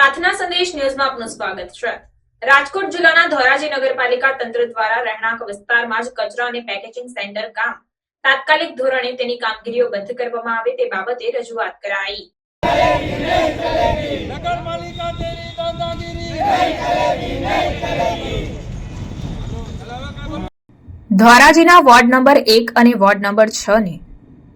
પ્રાર્થના સંદેશ ન્યૂઝમાં આપનું સ્વાગત છે. રાજકોટ જિલ્લાના ધોરાજી નગરપાલિકા તંત્ર દ્વારા રહેણાંક વિસ્તારમાં જ કચરા અને પેકેજિંગ સેન્ટર કામ તાત્કાલિક ધોરણે તેની કામગીરીઓ બંધ કરવામાં આવે તે બાબતે રજૂઆત કરાઈ. નગરપાલિકા તેરી દાદાગીરી ધોરાજીના વોર્ડ નંબર એક અને વોર્ડ નંબર છ ને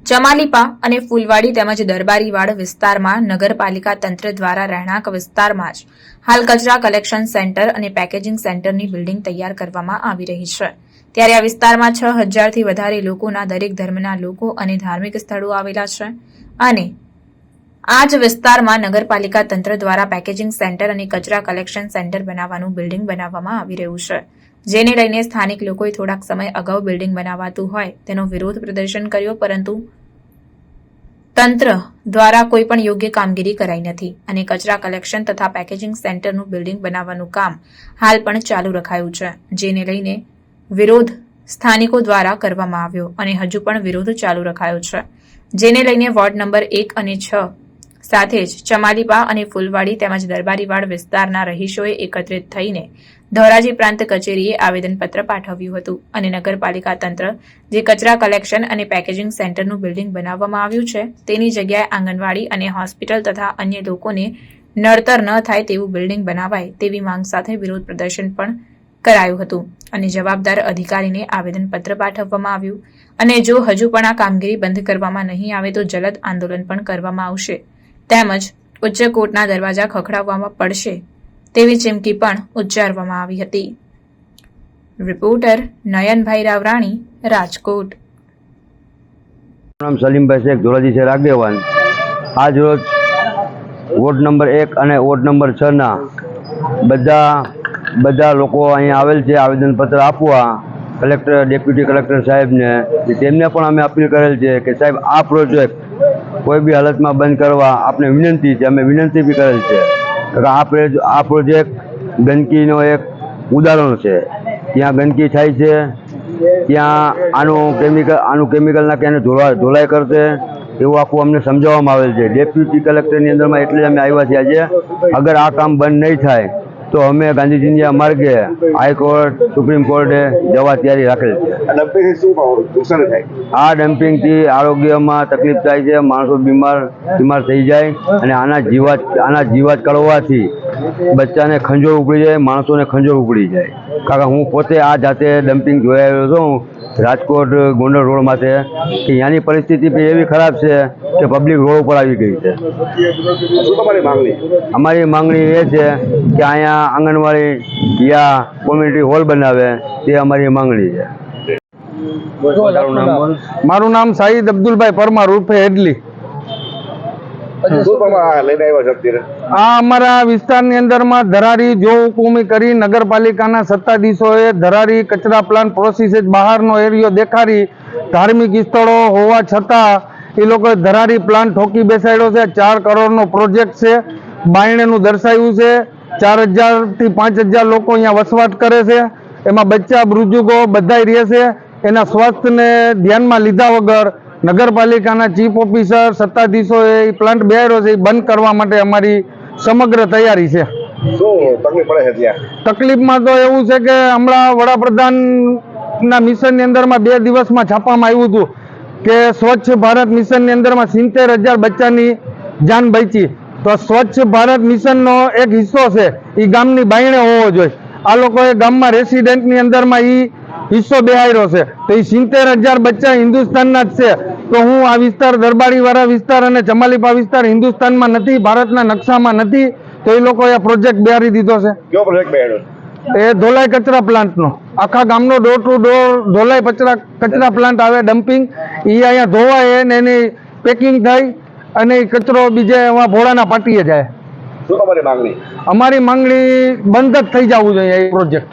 ચમાલીપા અને ફૂલવાડી તેમજ દરબારીવાડ વિસ્તારમાં નગરપાલિકા તંત્ર દ્વારા રહેણાંક વિસ્તારમાં જ હાલ કચરા કલેક્શન સેન્ટર અને પેકેજિંગ સેન્ટરની બિલ્ડિંગ તૈયાર કરવામાં આવી રહી છે. ત્યારે આ વિસ્તારમાં છ હજારથી વધારે લોકોના દરેક ધર્મના લોકો અને ધાર્મિક સ્થળો આવેલા છે અને આ જ વિસ્તારમાં નગરપાલિકા તંત્ર દ્વારા પેકેજિંગ સેન્ટર અને કચરા કલેક્શન સેન્ટર બનાવવાનું બિલ્ડિંગ બનાવવામાં આવી રહ્યું છે. જેને લઈને સ્થાનિક લોકોએ થોડાક સમય અગાઉ બિલ્ડિંગ બનાવાતું હોય તેનો વિરોધ પ્રદર્શન કર્યો, પરંતુ તંત્ર દ્વારા કોઈ પણ યોગ્ય કામગીરી કરાઈ નથી અને કચરા કલેક્શન તથા પેકેજિંગ સેન્ટરનું બિલ્ડિંગ બનાવવાનું કામ હાલ પણ ચાલુ રખાયું છે, જેને લઈને વિરોધ સ્થાનિકો દ્વારા કરવામાં આવ્યો અને હજુ પણ વિરોધ ચાલુ રખાયો છે. જેને લઈને વોર્ડ નંબર એક અને છ સાથે જ ચમાલીપા અને ફૂલવાડી તેમજ દરબારીવાડ વિસ્તારના રહીશોએ એકત્રિત થઈને ધોરાજી પ્રાંત કચેરીએ આવેદનપત્ર પાઠવ્યું હતું અને નગરપાલિકા તંત્ર જે કચરા કલેક્શન અને પેકેજિંગ સેન્ટરનું બિલ્ડિંગ બનાવવામાં આવ્યું છે, તેની જગ્યાએ આંગણવાડી અને હોસ્પિટલ તથા અન્ય લોકોને નડતર ન થાય તેવું બિલ્ડિંગ બનાવાય તેવી માંગ સાથે વિરોધ પ્રદર્શન પણ કરાયું હતું અને જવાબદાર અધિકારીને આવેદનપત્ર પાઠવવામાં આવ્યું. અને જો હજુ પણ આ કામગીરી બંધ કરવામાં નહીં આવે તો જલદ આંદોલન પણ કરવામાં આવશે. તેમજ ઉચ્ચ કોર્ટના દરવાજા ખખડાવવામાં પડશે તેવી ચીમકી પણ ઉચ્ચારવામાં આવી હતી. રિપોર્ટર નયનભાઈ રાવરાણી, રાજકોટ. નામ સલીમભાઈ શેખ ધોરાજી છે આગેવાન આજ રોજ વોર્ડ નંબર એક અને વોર્ડ નંબર છ ના બધા બધા લોકો અહીંયા આવેલ છે, આવેદનપત્ર આપવા. કલેક્ટર, ડેપ્યુટી કલેક્ટર સાહેબને તેમને પણ અમે અપીલ કરેલ છે કે સાહેબ, આ પ્રોજેક્ટ કોઈ બી હાલતમાં બંધ કરવા આપણે વિનંતી છે, અમે વિનંતી બી કરેલ છે કે આ આ પ્રોજેક્ટ ગંદકીનો એક ઉદાહરણ છે. ત્યાં ગંદકી થાય છે, ત્યાં આનું કેમિકલ આનું કેમિકલ નાખી એને ધોળા ધોલાઈ કરશે, એવું આખું અમને સમજાવવામાં આવેલ છે. ડેપ્યુટી કલેક્ટરની અંદરમાં એટલે અમે આવ્યા છીએ આજે. અગર આ કામ બંધ નહીં થાય તો અમે ગાંધીજીના માર્ગે હાઈકોર્ટ સુપ્રીમ કોર્ટે જવા તૈયારી રાખેલી છે. આ ડમ્પિંગથી આરોગ્યમાં તકલીફ થાય છે માણસો બીમાર બીમાર થઈ જાય અને આના જીવાત આના જીવાત કરવાથી બચ્ચાને ખંજોળ ઉપડી જાય માણસોને ખંજોળ ઉપડી જાય. કારણ કે હું પોતે આ જાતે ડમ્પિંગ જોઈ આવ્યો છું રાજકોટ ગોંડલ રોડ છે કે ત્યાંની પરિસ્થિતિ બી એવી ખરાબ છે કે પબ્લિક રોડ ઉપર આવી ગઈ છે. શું તમારી માંગણી? અમારી માંગણી એ છે કે અહીંયા આંગણવાડી યા કોમ્યુનિટી હોલ બનાવે તે અમારી માંગણી છે. મારું નામ સાહિદ અબ્દુલભાઈ પરમાર ઉર્ફે હેડલી. તમે આ અમારા વિસ્તારની અંદરમાં ધરારી જો હુકુમી કરી નગરપાલિકાના સત્તાધીશોએ ધરારી કચરા પ્લાન્ટ પ્રોસેસ બહારનો એરિયો દેખાડી ધાર્મિક સ્થળો હોવા છતાં એ લોકો ધરારી પ્લાન્ટ ઠોકી બેસાડ્યો છે. ચાર કરોડનો પ્રોજેક્ટ છે. બાયણેનું દર્શાવ્યું છે. ચાર હજારથી પાંચ હજાર લોકો અહીંયા વસવાટ કરે છે. એમાં બચ્ચા બૃજુગો બધાય રહે છે. એના સ્વાસ્થ્યને ધ્યાનમાં લીધા વગર નગરપાલિકાના ચીફ ઓફિસર સત્તાધીશોએ એ પ્લાન્ટ બેહાડ્યો છે એ બંધ કરવા માટે અમારી સમગ્ર તૈયારી છે. તકલીફમાં તો એવું છે કે હમણાં વડાપ્રધાનના મિશનની અંદરમાં બે દિવસમાં છાપવામાં આવ્યું હતું કે સ્વચ્છ ભારત મિશનની અંદરમાં સિત્તેર હજાર બચ્ચાની જાન બચી. તો સ્વચ્છ ભારત મિશનનો એક હિસ્સો છે એ ગામની બાયણે હોવો જોઈએ. આ લોકોએ ગામમાં રેસિડેન્ટની અંદરમાં એ હિસ્સો બેહાયરો છે. તો એ સિત્તેર હજાર બચ્ચા હિન્દુસ્તાનના જ છે. તો હું આ વિસ્તાર દરબારીવાળા વિસ્તાર અને જમાલીપા વિસ્તાર હિન્દુસ્તાનમાં નથી ભારતના નકશામાં નથી તો એ લોકોએ આ પ્રોજેક્ટ બિહારી દીધો છે. કયો પ્રોજેક્ટ બેડો એ ધોલાઈ કચરા પ્લાન્ટનો. આખા ગામનો ડોર ટુ ડોર ધોલાઈ કચરા કચરા પ્લાન્ટ આવે ડમ્પિંગ એ અહીંયા ધોવાય ને એની પેકિંગ થાય અને એ કચરો બીજે ભોળાના પાટીએ જાય. શું તમારી માંગણી? અમારી માંગણી બંધ જ થઈ જવું જોઈએ એ પ્રોજેક્ટ